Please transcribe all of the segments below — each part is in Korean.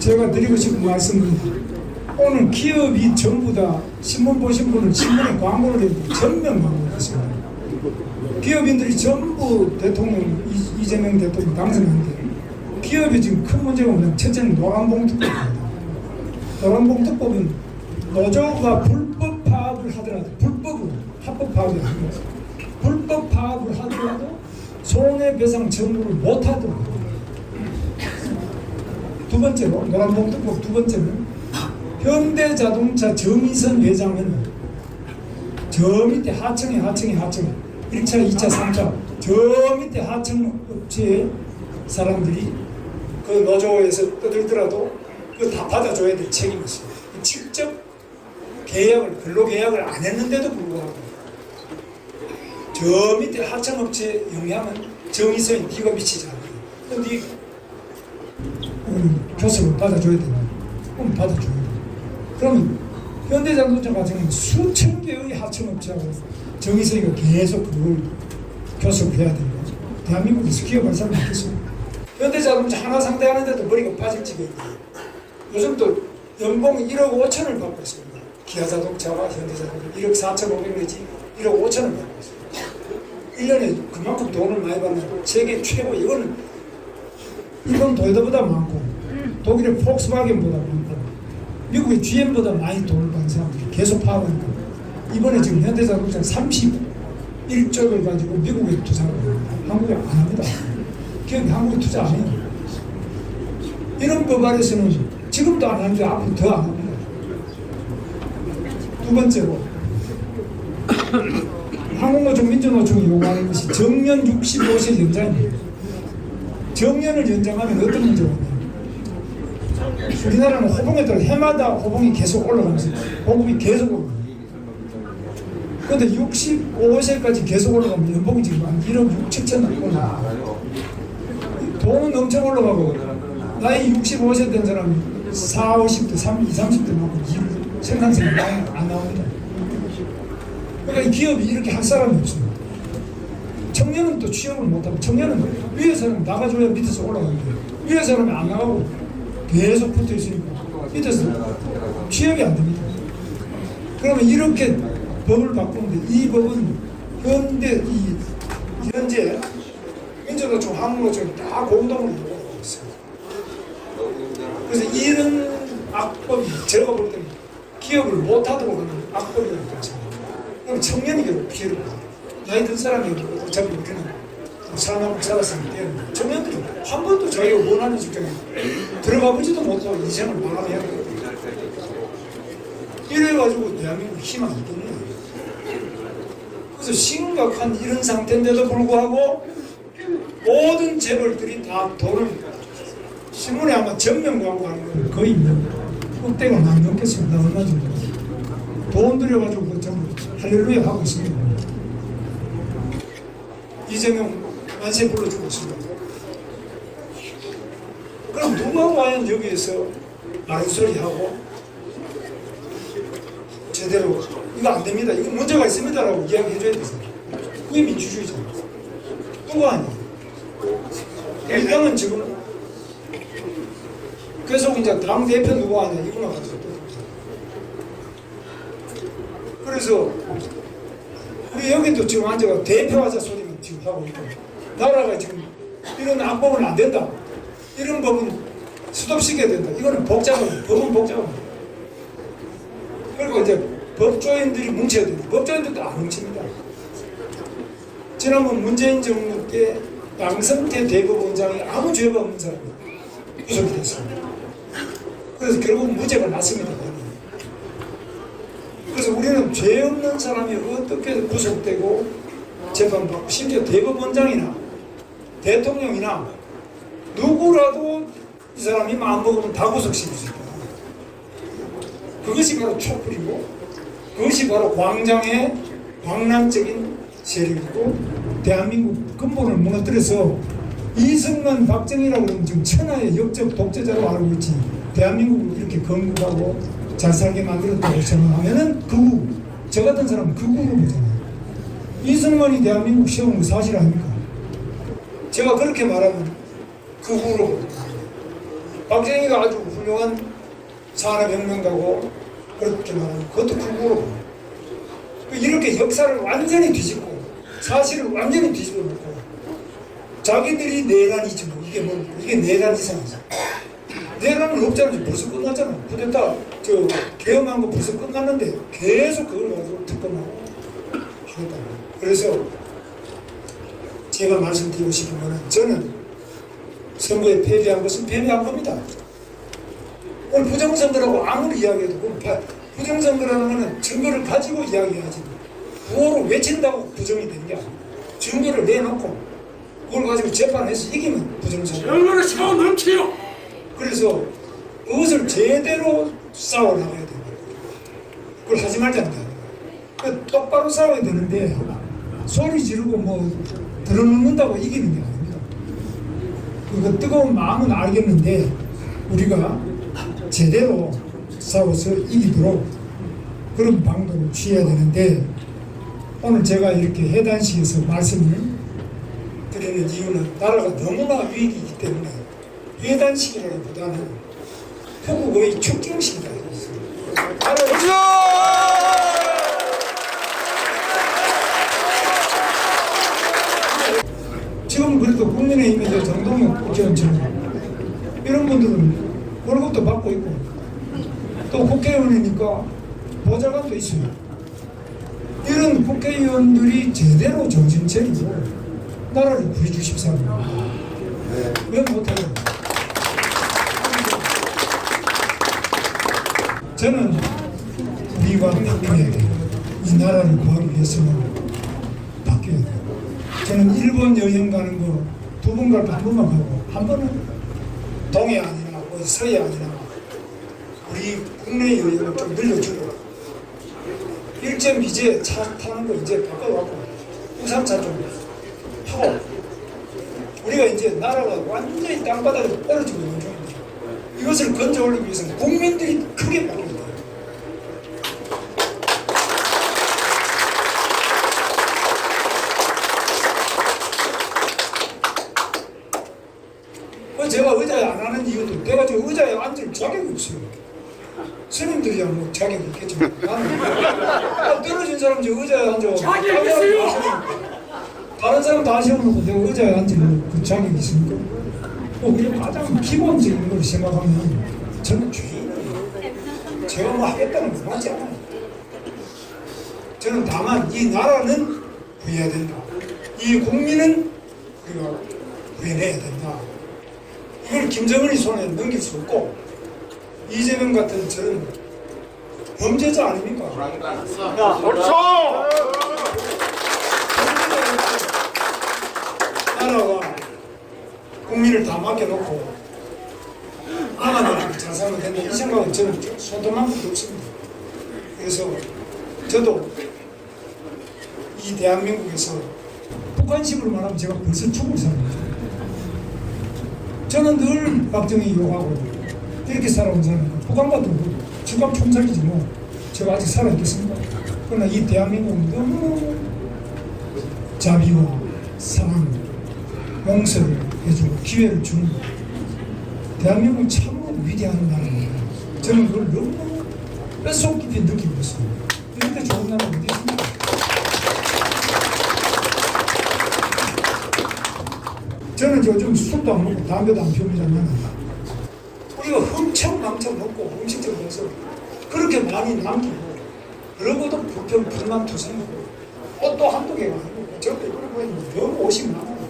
제가 드리고 싶은 말씀은 오늘 기업이 전부 다 신문 보신 분은 신문에 광고를 해도 전면 광고를 했습니다. 기업인들이 전부 대통령 이- 이재명 대통령 당선인데 기업이 지금 큰 문제가 뭐냐면 첫째는 노란봉투법입니다. 노란봉투법은 노조가 불법 파업을 하더라도 불법으로 합법 파업이 아니고 불법 파업을 하더라도 손해배상 청구를 못하도록. 두 번째로 노란봉투법 두 번째는 현대자동차 정의선 회장은 저 밑에 하청에 하청에 하청에 1차, 2차, 3차 저 밑에 하청 업체의 사람들이 그 노조에서 떠들더라도 그거 다 받아줘야 될 책임이 있습니다. 직접 계약을 근로계약을 안 했는데도 불구하고 저 밑에 하청업체 영향은 정의선이 네가 미치지 않아요. 근데 음, 교섭을 받아줘야 된다. 그럼 받아줘야 돼. 그러면 현대자동차 같은 경우는 수천 개의 하청업체하고 정의선이가 계속 그걸 교섭을 해야 되는 거죠. 대한민국에서 기업할 사람이 있겠습니까? 현대자동차 하나 상대하는데도 머리가 빠질 지경이 있어요. 요즘 또 연봉 1억 5천을 받고 있습니다. 기아자동차와 현대자동차 1억 4천 5백 내지 1억 5천을 받고 있습니다. 1년에 그만큼 돈을 많이 받는 세계 최고 이거는 일본 도요타보다 많고 독일의 폭스바겐보다 많고 미국의 GM보다 많이 돈을 받는 사람들이 계속 파업하니까 이번에 지금 현대자동차 31조를 가지고 미국에 투자하고. 한국에 안 합니다. 기업이 한국에 투자 안 해요. 이런 법 아래서는 지금도 안 하는데 앞으로 더 안 합니다. 두 번째로 한국노총 민주노총이 요구하는 것이 정년 65세 연장입니다. 정년을 연장하면 어떤 문제가 있냐 우리나라는 호봉에 따라 해마다 호봉이 계속 올라가면서 보급이 계속 올라갑니다. 그런데 65세까지 계속 올라가면 연봉이 지금 한 1억 6천 올라가 돈은 엄청 올라가고 나이 65세 된 사람이 4, 50대, 3, 20, 30대 나오고 생산성이 많이 안 나옵니다. 그러니까 이 기업이 이렇게 할 사람이 없습니다. 청년은 또 취업을 못하고 청년은 위에서는 나가줘야 밑에서 올라가는데 위에서는 안 나가고 계속 붙어 있으니까 밑에서 취업이 안 됩니다. 그러면 이렇게 법을 바꾸는데 이 법은 현대 이 현재 민주노총, 한국노총 다 공동으로 요구하고 있어요. 그래서 이런 악법이 제가 볼 때는 기업을 못하도록 하는 악법이라고 생각합니다. 그럼 결국 피해를. 나이 든 사람이 어차피 우리는 살았으면 되는데 청년들이 한 번도 자기가 원하는 직장에 들어가 보지도 못하고 인생을 마감해야 되거든요. 이래가지고 대한민국 희망이 있겠네요. 그래서 심각한 이런 상태인데도 불구하고 모든 재벌들이 다 돈을 신문에 아마 전면 광고하는 건 거의 꼭대가 많이 넘겠습니다. 얼마 정도. 돈 들여가지고 그 전부 할렐루야 하고 있습니다. 이재명 만세 불러주고 있습니다. 그럼 누가 과연 여기에서 말소리 하고 제대로 이거 안 됩니다. 이거 문제가 있습니다라고 이야기해줘야 되잖아요. 그게 민주주의잖아요. 누가 아니에요. 일당은 지금 계속 이제 당 대표 누가 하냐 이거나 가지고 또 그래서 우리 여기도 지금 앉아가 대표하자 소리만 지금 하고 있고 나라가 지금 이런 악법은 안 된다. 이런 법은 스톱시켜야 된다. 이거는 복잡합니다 법은 복잡합니다 그리고 이제 법조인들이 뭉쳐야 됩니다. 법조인들도 안 뭉칩니다. 지난번 문재인 정부 때 양성태 대법원장이 아무 죄가 없는 사람이 구속이 됐습니다. 그래서 결국 무죄가 났습니다. 우리는 죄 없는 사람이 어떻게 구속되고 재판받고 심지어 대법원장이나 대통령이나 누구라도 이 사람이 마음먹으면 다 구속시킬 수 있다. 그것이 바로 촛불이고 그것이 바로 광장의 광란적인 세력이고 대한민국 근본을 무너뜨려서 이승만 박정희라고 지금 천하의 역적 독재자로 알고 있지 대한민국을 이렇게 건국하고 잘 살게 만들었다고 생각하면은 극우 저 같은 사람은 극우로 보잖아요 이승만이 대한민국 세운 거 사실 아닙니까? 제가 그렇게 말하면 그 후로. 박정희가 아주 훌륭한 산업혁명가고 그렇게 말하면 그것도 그 후로. 이렇게 역사를 완전히 뒤집고 사실을 완전히 뒤집어 놓고 자기들이 내란이지 뭐 이게 뭐 이게 내란 이상이지 내란은 없잖아 벌써 끝났잖아 쿠데타 저 개엄한 거 벌써 끝났는데 계속 그걸 가지고 특검하고 하겠다 그래서 제가 말씀드리고 싶은 거는 저는 선거에 패배한 것은 패배한 겁니다. 오늘 부정선거라고 아무리 이야기해도 부정선거라는 거는 증거를 가지고 이야기해야지 구호로 외친다고 부정이 되는 게 아니고 증거를 내놓고 그걸 가지고 재판해서 이기면 부정선거. 얼마나 시간 넘치요? 그래서 그것을 제대로 싸워 나가야 돼요. 그걸 하지 거예요. 그 똑바로 싸워야 되는데 소리 지르고 뭐 들어놓는다고 이기는 게 아닙니다. 그 뜨거운 마음은 알겠는데 우리가 제대로 싸워서 이기도록 그런 방법을 취해야 되는데 오늘 제가 이렇게 해단식에서 말씀을 드리는 이유는 나라가 너무나 위기이기 때문에 회단식이라기보다는 한국의 축경식이다. 나라를 지금 그래도 국민의힘의 이제 정동영 국회의원처럼 이런 분들은 월급도 받고 있고 또 국회의원이니까 보좌관도 있어요. 이런 국회의원들이 제대로 정신 차리고 나라를 구해주십사입니다. 왜 못해요? 저는 우리가 바뀌어야 돼요. 이 나라를 구하기 위해서는 바뀌어야 돼요. 저는 일본 여행 가는 거 두 번갈때한 번만 가고 한 번은 동해안이나 뭐 서해안이나 우리 국내 여행을 좀 늘려주고 일정 비제 차 타는 거 이제 바꿔갖고 우산차 좀 하고 우리가 이제 나라가 완전히 땅바닥에 떨어지고 있는 중입니다. 이것을 건져 올리기 위해서는 국민들이 크게 바뀌어야 돼요. 그 제가 의자에 안 하는 이유도 내가 저 의자에 앉을 자격이 없어요. 스님들이야 뭐 자격이 있겠지만 나는 아, 떨어진 사람 저 의자에 앉아 자격 있어요. 다른 사람 다 세워놓고 내가 의자에 앉을 그 자격이 있습니까? 뭐 그냥 가장 기본적인 걸 생각하면 저는 죄인이에요. 제가 뭐 하겠다는 거 맞지 않아요. 저는 다만 이 나라는 구해야 된다. 이 국민은 우리가 구해내야 된다. 이걸 김정은이 손에 넘길 수 없고 이재명 같은 저는 범죄자 아닙니까? 나라가 국민을 다 맡겨놓고 나라만 잘 살면 된다 이 생각은 저는 소통만큼도 없습니다. 그래서 저도 이 대한민국에서 북한식으로 말하면 제가 벌써 죽을 사람이죠. 저는 늘 박정희 욕하고 이렇게 살아온 사람이고 북한 같은 거 총살이지 뭐 제가 아직 살아있겠습니까? 그러나 이 대한민국은 너무 자비와 사랑, 용서를 해주고 기회를 주는 거. 대한민국은 참으로 위대한 나라입니다. 저는 그걸 너무 뼛속 깊이 느끼고 있습니다. 이렇게 좋은 나라 어디 있습니까? 저는 요즘 술도 안 먹고 담배도 안 피웁니다만 우리가 흥청망청 먹고 음식점 가서 그렇게 많이 남기고 그러고도 불평 불만 투성이고 옷도 한두 개가 아니고 저렇게 그러고 너무 옷이 많아요.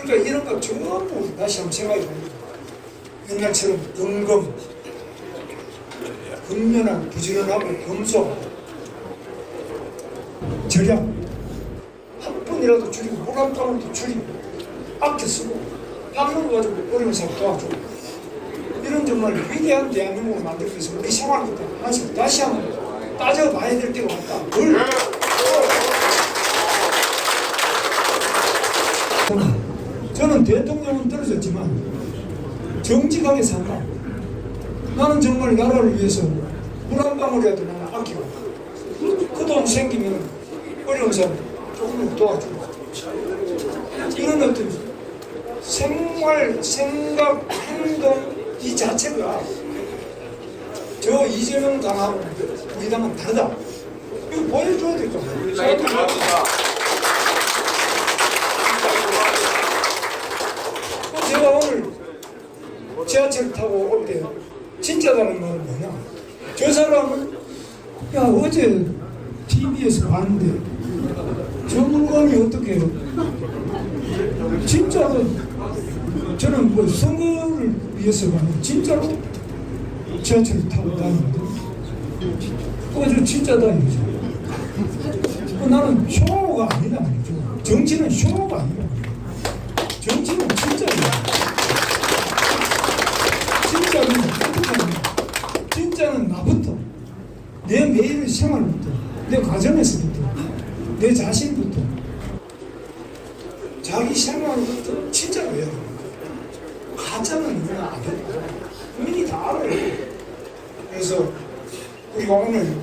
그러니까 이런 거 전부 다시 한번 생각해 봅니다. 옛날처럼 금검, 금연한 부지런하고 검소, 절약, 한 분이라도 줄이고 물한 방울도 줄이고 아껴 쓰고 가지고 어려운 사람 도와주고 이런 정말 위대한 대한민국을 만들기 위해서 우리 생활부터 하나씩 다시 한번 따져봐야 될 때가 왔다. 뭘? 저는, 대통령은 떨어졌지만 정직하게 산다. 나는 정말 나라를 위해서 물한 방울이라도 나는 아끼고 그돈 생기면 어려운 사람 조금은 도와주고 이런 어떤 생활, 생각, 행동 이 자체가 저 이재명 당하고 우리 당은 다르다. 이거 보여줘야 될거 아니에요. 제가 오늘 지하철 타고 올 때 진짜다는 말은 뭐냐? 저 사람은 야 어제 TV에서 봤는데 저 물건이 어떻게 진짜로 저는 뭐 선거를 위해서가 아니고 진짜로 지하철 타고 다니는데 어저 진짜다 이거죠. 어, 나는 쇼가 아니다 말이죠. 정치는 쇼가 아니다. 정치는 진짜예요. 진짜는 어떡하냐. 진짜는 나부터, 내 매일 생활부터, 내 가정에서부터, 내 자신부터, 자기 생활부터 진짜로 해야 됩니다. 가짜는 그냥 안 된다. 국민이 다 알아요. 그래서 우리가 오늘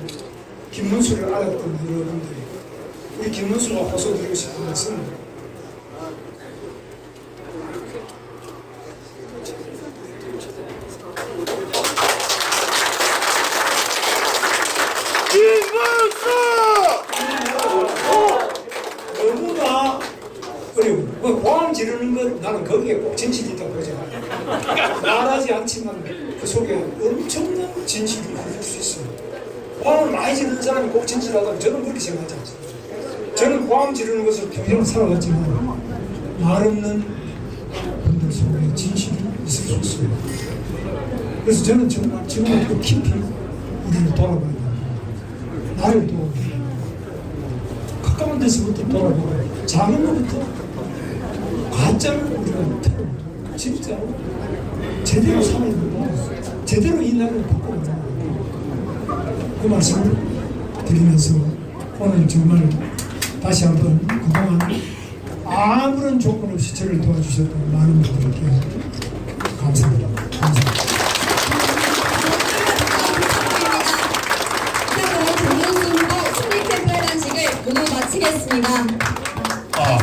김문수를 알았던 여러분들이 우리 김문수가 호소드리고 싶은 것은 너무나 그리고 뭐 보안 지르는 건 나는 거기에 꼭 진실이 있다고 보지 않아요. 말하지 않지만 그 속에 엄청난 진실이 있을 수 있어요. 보안을 많이 지르는 사람이 꼭 진실하다면 저는 그렇게 생각하지 않습니다. 저는 보안 지르는 것을 평생 살아왔지만 말 없는 분들 속에 진실이 있을 수 있어요. 그래서 저는 정말 지금부터 깊이 우리를 돌아봐야 됩니다. 나를 돌아봐야 됩니다. 가까운 데서부터 돌아보고 작은 것부터 가짜를 우리가 진짜로 제대로 살아야 된다 제대로 이 나라를 바꿔보자 그 말씀을 드리면서 오늘 정말 다시 한번 그동안 아무런 조건 없이 저를 도와주셨던 많은 분들께 감사합니다. 감사합니다. 단식을 모두 마치겠습니다.